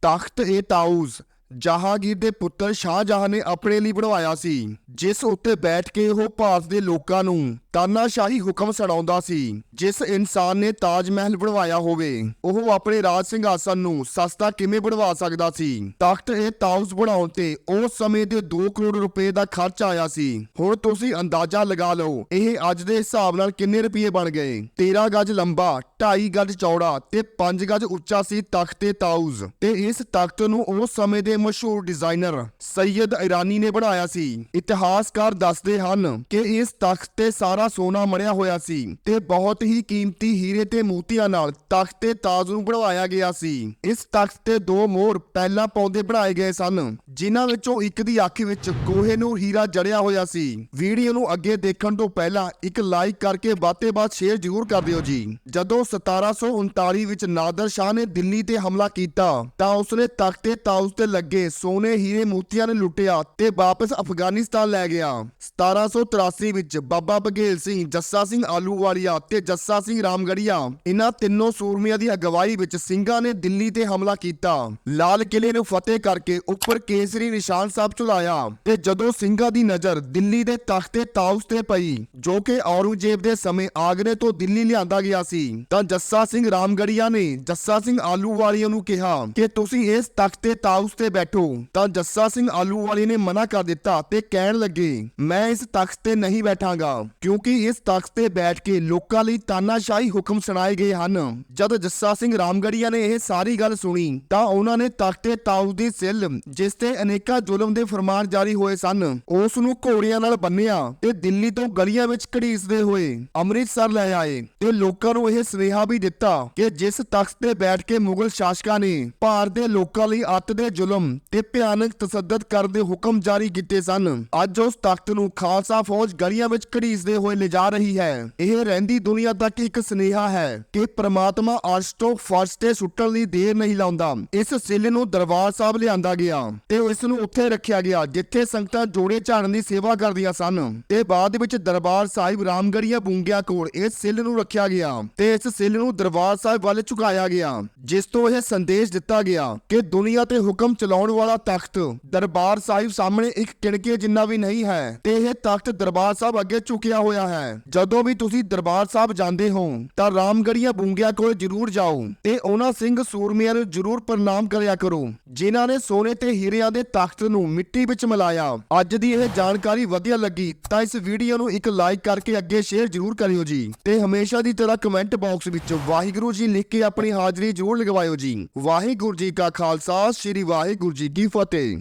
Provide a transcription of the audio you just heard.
dachte er aus, Jahangir ਦੇ ਪੁੱਤਰ ਸ਼ਾਹਜਹਾਂ ਨੇ ਆਪਣੇ ਲਈ ਬਣਵਾਇਆ ਸੀ, ਜਿਸ ਉੱਤੇ ਬੈਠ ਕੇ ਉਹ ਭਾਰਤ ਦੇ ਲੋਕਾਂ ਨੂੰ ਤਾਨਾਸ਼ਾਹੀ ਹੁਕਮ ਸੁਣਾਉਂਦਾ ਸੀ, ਜਿਸ ਇਨਸਾਨ ਨੇ ਤਾਜ ਮਹਿਲ ਬਣਵਾਇਆ ਹੋਵੇ। ਉਹ ਆਪਣੇ ਰਾਜ ਸਿੰਘਾਸਨ ਨੂੰ ਸਸਤਾ ਕਿਵੇਂ ਬਣਵਾ ਸਕਦਾ ਸੀ? ਤਖਤ ਏ ਤਾਊਸ ਬਣਾਉਣ ਤੇ ਉਸ ਸਮੇਂ ਦੇ 2 ਕਰੋੜ ਰੁਪਏ ਦਾ ਖਰਚ ਆਇਆ ਸੀ। ਹੁਣ ਤੁਸੀਂ ਅੰਦਾਜ਼ਾ ਲਗਾ ਲਓ, ਇਹ ਅੱਜ ਦੇ ਹਿਸਾਬ ਨਾਲ ਕਿੰਨੇ ਰੁਪਏ ਬਣ ਗਏ? 13 ਗਜ ਲੰਬਾ 2.5 ਗਜ ਚੌੜਾ ਤੇ 5 ਗਜ ਉੱਚਾ ਸੀ ਤਖਤ ਏ ਤਾਊਸ ਤੇ ਇਸ ਤਖਤ ਨੂੰ ਉਸ ਸਮੇਂ ਦੇ ਮਸ਼ਹੂਰ ਡਿਜ਼ਾਈਨਰ ਸੈਯਦ ਇਰਾਨੀ ਨੇ ਬਣਾਇਆ ਸੀ। ਇਤਿਹਾਸਕਾਰ ਦੱਸਦੇ ਹਨ ਕਿ ਇਸ ਤਖਤ ਤੇ ਸਾਰਾ ਸੋਨਾ ਮੜਿਆ ਹੋਇਆ ਸੀ ਤੇ ਬਹੁਤ ਹੀ ਕੀਮਤੀ ਹੀਰੇ ਤੇ ਮੋਤੀਆਂ ਨਾਲ ਤਖਤ ਤੇ ਤਾਜ ਨੂੰ ਬਣਵਾਇਆ ਗਿਆ ਸੀ। ਇਸ ਤਖਤ ਤੇ ਦੋ ਮੋਹਰ ਪਹਿਲਾਂ ਪਾਉਂਦੇ ਬਣਾਏ ਗਏ ਸਨ, ਜਿਨ੍ਹਾਂ ਵਿੱਚੋਂ ਇੱਕ ਦੀ ਅੱਖ ਵਿੱਚ ਕੋਹੇਨੂਰ ਹੀਰਾ ਜੜਿਆ ਹੋਇਆ ਸੀ। ਵੀਡੀਓ ਨੂੰ ਅੱਗੇ ਦੇਖਣ ਤੋਂ ਪਹਿਲਾਂ ਇੱਕ ਲਾਈਕ ਕਰਕੇ ਬਾਤੇ ਬਾਤ ਸ਼ੇਅਰ ਜ਼ਰੂਰ ਕਰ ਦਿਓ ਜੀ। ਜਦੋਂ 1739 ਵਿੱਚ ਨਾਦਰ ਸ਼ਾਹ ਨੇ ਦਿੱਲੀ ਤੇ ਹਮਲਾ ਕੀਤਾ, ਤਾਂ ਉਸਨੇ ਤਖਤ ਤੇ ਤਾਜ ਤੇ ਲੱਗੇ ਸੋਨੇ ਹੀਰੇ ਮੋਤੀਆਂ ਨੇ ਲੁੱਟਿਆ ਤੇ ਵਾਪਸ ਅਫਗਾਨਿਸਤਾਨ ਲੈ ਗਿਆ। 1783 ਵਿੱਚ ਬਾਬਾ ਬਘੇਲ ਸਿੰਘ, ਜੱਸਾ ਸਿੰਘ ਆਲੂਵਾਲੀਆ ਤੇ ਜੱਸਾ ਸਿੰਘ ਰਾਮਗੜੀਆ ਇਹਨਾਂ ਤਿੰਨੋਂ ਸੂਰਮਿਆਂ ਦੀ ਅਗਵਾਈ ਵਿੱਚ ਸਿੰਘਾਂ ਨੇ ਦਿੱਲੀ ਤੇ ਹਮਲਾ ਕੀਤਾ। ਲਾਲ ਕਿਲੇ ਨੂੰ ਫਤਿਹ ਕਰਕੇ ਉੱਪਰ ਕੇਸਰੀ ਨਿਸ਼ਾਨ ਸਾਹਿਬ ਚੁਲਾਇਆ ਤੇ ਜਦੋਂ ਸਿੰਘਾਂ ਦੀ ਨਜ਼ਰ ਦਿੱਲੀ ਦੇ ਤਖਤੇ ਤਾਊਸ ਤੇ ਪਈ, ਜੋ ਕਿ ਔਰੰਗਜ਼ੇਬ ਦੇ ਸਮੇਂ ਆਗਰੇ ਤੋਂ ਦਿੱਲੀ ਲਿਆਂਦਾ ਗਿਆ ਸੀ, ਤਾਂ ਜੱਸਾ ਸਿੰਘ ਰਾਮਗੜੀਆ ਨੇ ਜੱਸਾ ਸਿੰਘ ਆਲੂਵਾਲੀਆ ਨੂੰ ਕਿਹਾ ਕਿ ਤੁਸੀਂ ਇਸ ਤਖਤੇ ਤਾਊਸ ਤੇ ਬੈਠੋ। ਤਾਂ ਜੱਸਾ ਸਿੰਘ ਆਲੂ ਆਲੂਵਾਲੀ ਨੇ ਮਨਾ ਕਰ ਦਿੱਤਾ ਤੇ ਕਹਿਣ ਲੱਗੇ, ਮੈਂ ਇਸ ਤਖਤ ਤੇ ਨਹੀਂ ਬੈਠਾਂਗਾ, ਕਿਉਂਕਿ ਇਸ ਤਖਤ ਤੇ ਬੈਠ ਕੇ ਲੋਕਾਂ ਲਈ ਤਾਨਾਸ਼ਾਹੀ ਹੁਕਮ ਸੁਣਾਏ ਗਏ ਹਨ। ਜਦ ਜੱਸਾ ਸਿੰਘ ਰਾਮਗੜੀਆ ਨੇ ਇਹ ਸਾਰੀ ਗੱਲ ਸੁਣੀ, ਤਾਂ ਉਹਨਾਂ ਨੇ ਤਖਤੇ ਤਾਊਸ ਸਿੱਲ, ਜਿਸ ਤੇ ਅਨੇਕਾਂ ਜ਼ੁਲਮ ਦੇ ਫਰਮਾਨ ਜਾਰੀ ਹੋਏ ਸਨ, ਉਸ ਨੂੰ ਘੋੜਿਆਂ ਨਾਲ ਬੰਨਿਆ ਤੇ ਦਿੱਲੀ ਤੋਂ ਗਲੀਆਂ ਵਿੱਚ ਘੜੀਸਦੇ ਹੋਏ ਅੰਮ੍ਰਿਤਸਰ ਲੈ ਆਏ ਤੇ ਲੋਕਾਂ ਨੂੰ ਇਹ ਸੁਨੇਹਾ ਵੀ ਦਿੱਤਾ ਕਿ ਜਿਸ ਤਖਤ ਤੇ ਬੈਠ ਕੇ ਮੁਗਲ ਸ਼ਾਸਕਾਂ ਨੇ ਭਾਰਤ ਦੇ ਲੋਕਾਂ ਲਈ ਅੱਤ ਦੇ ਜ਼ੁਲਮ ਤੇ ਭਿਆਨਕ ਤਸੱਦਦ ਕਰਨ ਦੇ ਹੁਕਮ ਜਾਰੀ ਕੀਤੇ ਸਨ। ਅੱਜ ਉਸ ਤਖਤ ਨੂੰ ਖਾਲਸਾ ਫੌਜ ਗਲੀਆਂ ਵਿੱਚ ਘੜੀਸਦੇ ਹੋਏ ਲਿਜਾ ਰਹੀ ਹੈ। ਇਹ ਰਹਿੰਦੀ ਦੁਨੀਆ ਤੱਕ ਇੱਕ ਸੁਨੇਹਾ ਹੈ ਕਿ ਪ੍ਰਮਾਤਮਾ ਅਰਸ਼ ਤੋਂ ਸੁੱਟਣ ਲਈ ਦੇਰ ਨਹੀਂ ਲਾਉਂਦਾ। ਇਸ ਸਿੱਲ ਨੂੰ ਦਰਬਾਰ ਸਾਹਿਬ ਲਿਆਂਦਾ ਗਿਆ ਤੇ ਇਸ ਨੂੰ ਉੱਥੇ ਰੱਖਿਆ ਗਿਆ, ਜਿੱਥੇ ਸੰਗਤਾਂ ਜੋੜੇ ਝਾੜਨ ਦੀ ਸੇਵਾ ਕਰਦੀਆਂ ਸਨ। ਤੇ ਬਾਅਦ ਵਿੱਚ ਦਰਬਾਰ ਸਾਹਿਬ ਰਾਮਗੜੀਆ ਬੂੰਗਿਆ ਕੋਲ ਇਸ ਸਿੱਲ ਨੂੰ ਰੱਖਿਆ ਗਿਆ ਤੇ ਇਸ ਸਿੱਲ ਨੂੰ ਦਰਬਾਰ ਸਾਹਿਬ ਵੱਲ ਝੁਕਾਇਆ ਗਿਆ, ਜਿਸ ਤੋਂ ਇਹ ਸੰਦੇਸ਼ ਦਿੱਤਾ ਗਿਆ ਕਿ ਦੁਨੀਆ ਤੇ ਹੁਕਮ ਚਲਾਉਣ ਵਾਲਾ ਤਖਤ ਦਰਬਾਰ ਸਾਹਿਬ ਸਾਹਮਣੇ ਇੱਕ ਕਿਣਕੇ ਜਿੰਨਾ ਵੀ ਨਹੀਂ ਹੈ, ਤੇ ਇਹ ਤਖਤ ਦਰਬਾਰ ਸਾਹਿਬ ਅੱਗੇ ਝੁਕਿਆ ਹੋਇਆ ਹੈ। ਜਦੋਂ ਵੀ ਤੁਸੀਂ ਦਰਬਾਰ ਸਾਹਿਬ ਜਾਂਦੇ ਹੋ, ਤਾਂ ਰਾਮਗੜੀਆ ਬੂੰਗਿਆ ਕੋਲ ਜਰੂਰ ਜਾਓ ਤੇ ਉਹਨਾਂ ਸਿੰਘ ਸੂਰਮਿਆਂ ਨੂੰ ਜਰੂਰ ਪ੍ਰਣਾਮ ਕਰਿਆ ਕਰੋ, ਜਿਨ੍ਹਾਂ ਨੇ ਸੋਨੇ ਤੇ ਹੀਰਿਆਂ ਦੇ ਤਖਤ ਨੂੰ ਮਿੱਟੀ ਵਿੱਚ ਮਿਲਾਇਆ। ਅੱਜ ਦੀ ਇਹ ਜਾਣਕਾਰੀ ਵਧੀਆ ਲੱਗੀ, ਤਾਂ ਇਸ ਵੀਡੀਓ ਨੂੰ ਇੱਕ ਲਾਈਕ ਕਰਕੇ ਅੱਗੇ ਸ਼ੇਅਰ ਜਰੂਰ ਕਰਿਓ ਜੀ। ਤੇ ਹਮੇਸ਼ਾ ਦੀ ਤਰ੍ਹਾਂ ਕਮੈਂਟ ਬਾਕਸ ਵਿੱਚ ਵਾਹਿਗੁਰੂ ਜੀ ਲਿਖ ਕੇ ਆਪਣੀ ਹਾਜ਼ਰੀ ਜਰੂਰ ਲਗਵਾਇਓ ਜੀ। ਵਾਹਿਗੁਰੂ ਜੀ ਕਾ ਖਾਲਸਾ, ਸ੍ਰੀ ਵਾਹਿਗੁਰੂ ਜੀ ਕੀ ਫਤਿਹ